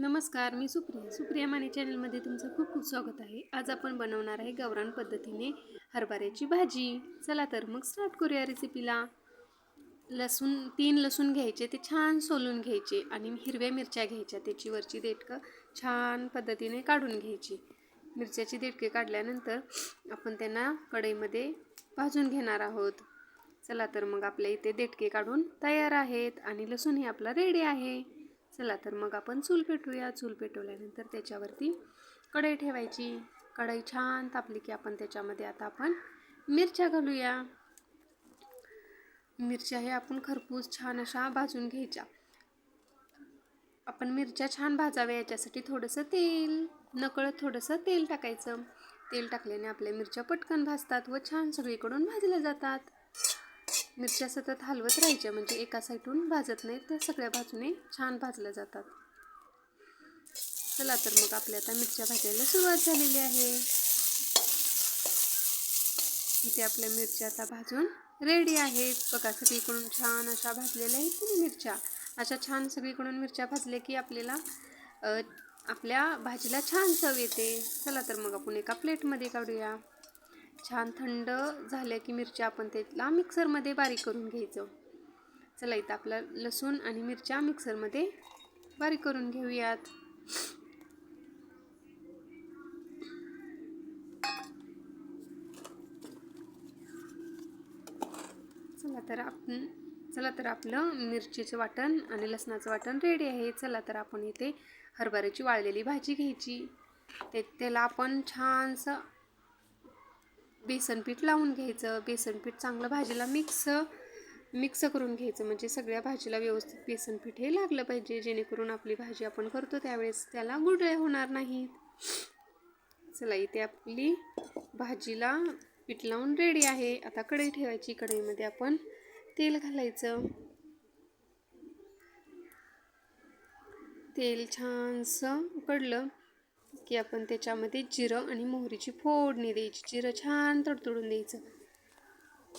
नमस्कार मी सुप्रिया. सुप्रिया माने चॅनलमध्ये तुमचं खूप खूप स्वागत आहे. आज आपण बनवणार आहे गावरान पद्धतीने हरभऱ्याची भाजी. चला तर मग स्टार्ट करूया रेसिपीला लसूण तीन लसूण घ्यायचे ते छान सोलून घ्यायचे आणि हिरव्या मिरच्या घ्यायच्या. त्याची वरची देठकं छान पद्धतीने काढून घ्यायची. मिरच्याची देठके काढल्यानंतर आपण त्यांना कढईमध्ये भाजून घेणार आहोत. चला तर मग आपल्या इथे देठके काढून तयार आहेत आणि लसूणही आपला रेडी आहे. चला तर मग आपण चूल पेटवूया चूल पेटवल्यानंतर त्याच्यावरती कढई ठेवायची. कढई छान तापली की आपण त्याच्यामध्ये आता आपण मिरच्या घालूया. मिरच्या हे आपण खरपूस छान अशा भाजून घ्यायच्या. आपण मिरच्या छान भाजाव्या याच्यासाठी थोडंसं तेल नकळत थोडंसं तेल टाकायचं. तेल टाकल्याने आपल्या मिरच्या पटकन भाजतात व छान सगळीकडून भाजल्या जातात. मिरच्या सतत हलवत राहायच्या म्हणजे एका साईडून भाजत नाहीत त्या सगळ्या बाजूने छान भाजल्या जातात. चला तर मग आपल्या आता मिरच्या भाजायला सुरुवात झालेली आहे. इथे आपल्या मिरच्या आता भाजून रेडी आहेत. बघा सगळीकडून छान अशा भाजलेल्या आहेत की मिरच्या. अशा छान सगळीकडून मिरच्या भाजल्या की आपल्याला आपल्या भाजीला छान चव येते. चला तर मग आपण एका प्लेटमध्ये काढूया. छान थंड झाल्या की मिरच्या आपण त्याला मिक्सरमध्ये बारीक करून घ्यायचं. चला इथं आपला लसूण आणि मिरच्या मिक्सरमध्ये बारीक करून घेऊयात. चला तर आपण चला तर आपलं मिरचीचं वाटण आणि लसणाचं वाटण रेडी आहे. चला तर आपण इथे हरभऱ्याची वाळलेली भाजी घ्यायची. ते त्याला आपण छानसं बेसन पीठ लावून घ्यायचं. बेसन पीठ चांगलं भाजीला मिक्स मिक्स करून घ्यायचं. म्हणजे सगळ्या भाजीला व्यवस्थित बेसन पीठ हे लागलं पाहिजे. जेणेकरून आपली भाजी आपण करतो त्यावेळेस त्याला गुडळे होणार नाहीत. चला इथे आपली भाजीला पीठ लावून रेडी आहे. आता कढई ठेवायची. कढईमध्ये आपण तेल घालायचं. तेल छानसं उकडलं. की आपण त्याच्यामध्ये जिरं आणि मोहरीची फोडणी द्यायची. जिरं छान तडतडून द्यायचं.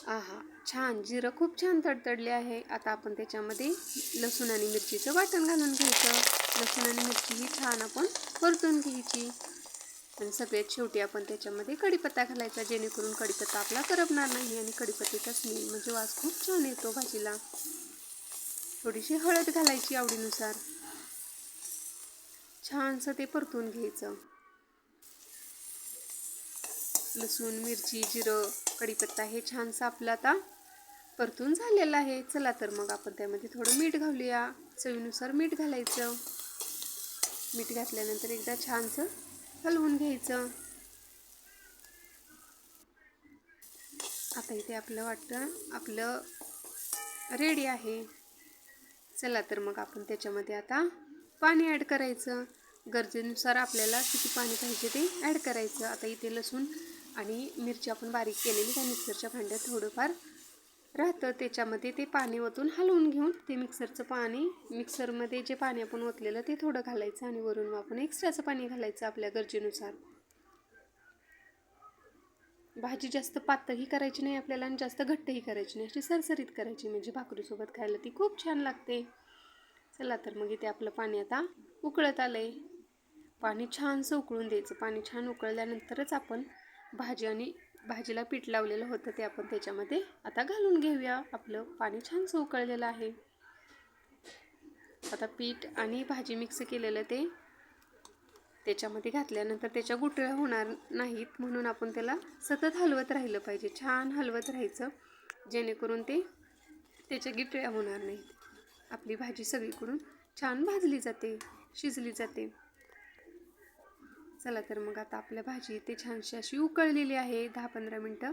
आहा छान. जिरं खूप छान तडतडले आहे. आता आपण त्याच्यामध्ये लसूण आणि मिरचीचं वाटण घालून घ्यायचं. लसूण आणि मिरची ही छान आपण परतून घ्यायची. आणि सगळ्यात शेवटी आपण त्याच्यामध्ये कढीपत्ता घालायचा. जेणेकरून कढीपत्ता आपला करपणार नाही आणि कढीपत्त्याचा स्मेल म्हणजे वास खूप छान येतो भाजीला. थोडीशी हळद घालायची आवडीनुसार. छानसं ते परतून घ्यायचं. लसूण मिरची जिरं कढीपत्ता हे छानसं आपलं आता परतून झालेलं आहे. चला तर मग आपण त्यामध्ये थोडं मीठ घालूया. चवीनुसार मीठ घालायचं. मीठ घातल्यानंतर एकदा छानसं हलवून घ्यायचं. आता इथे आपलं वाटतं आपलं रेडी आहे. चला तर मग आपण त्याच्यामध्ये आता पाणी ॲड करायचं. गरजेनुसार आपल्याला किती पाणी पाहिजे ते ॲड करायचं. आता इथे लसूण आणि मिरची आपण बारीक केलेली त्या मिक्सरच्या भांड्यात थोडंफार राहतं. त्याच्यामध्ये ते पाणी ओतून हलवून घेऊन ते मिक्सरचं पाणी मिक्सरमध्ये जे पाणी आपण ओतलेलं ते थोडं घालायचं आणि वरून आपण एक्स्ट्राचं पाणी घालायचं आपल्या गरजेनुसार. भाजी जास्त पातळही करायची नाही आपल्याला आणि जास्त घट्टही करायची नाही. अशी सरसरीत करायची. म्हणजे भाकरीसोबत खायला ती खूप छान लागते. चला तर मग इथे आपलं पाणी आता उकळत आलं आहे पाणी छानसं उकळून द्यायचं. पाणी छान उकळल्यानंतरच आपण भाजी आणि भाजीला पीठ लावलेलं होतं ते आपण त्याच्यामध्ये आता घालून घेऊया. आपलं पाणी छानसं उकळलेलं आहे. आता पीठ आणि भाजी मिक्स केलेलं ते त्याच्यामध्ये घातल्यानंतर त्याच्या गुटळ्या होणार नाहीत म्हणून आपण त्याला सतत हलवत राहिलं पाहिजे. छान हलवत राहायचं. जेणेकरून ते त्याच्या गिटळ्या होणार नाहीत. आपली भाजी सगळीकडून छान भाजली जाते शिजली जाते. चला तर मग आता आपल्या भाजी इथे छानशी अशी उकळलेली आहे दहा पंधरा मिनटं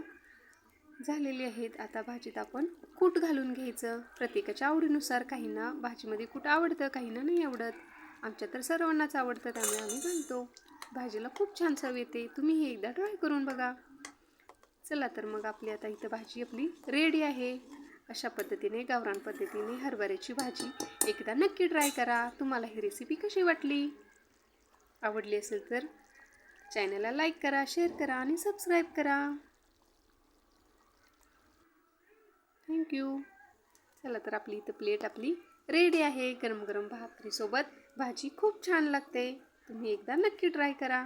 झालेली आहेत. आता भाजीत आपण कूट घालून घ्यायचं. प्रत्येकाच्या आवडीनुसार काहींना भाजीमध्ये कूट आवडतं काहींना नाही आवडत. आमच्या तर सर्वांनाच आवडतं त्यामुळे आम्ही घालतो. भाजीला खूप छान चव येते. तुम्ही हे एकदा ट्राय करून बघा. चला तर मग आपली आता इथं भाजी आपली रेडी आहे. अशा पद्धतीने गावरान पद्धतीने हरभऱ्याची भाजी एकदा नक्की ट्राय करा. तुम्हाला ही रेसिपी कशी वाटली? आवडली असेल तर चॅनलला लाईक करा शेअर करा आणि सबस्क्राईब करा. थँक्यू चला तर आपली इथं प्लेट आपली रेडी आहे. गरम गरम भाकरीसोबत भाजी खूप छान लागते. तुम्ही एकदा नक्की ट्राय करा.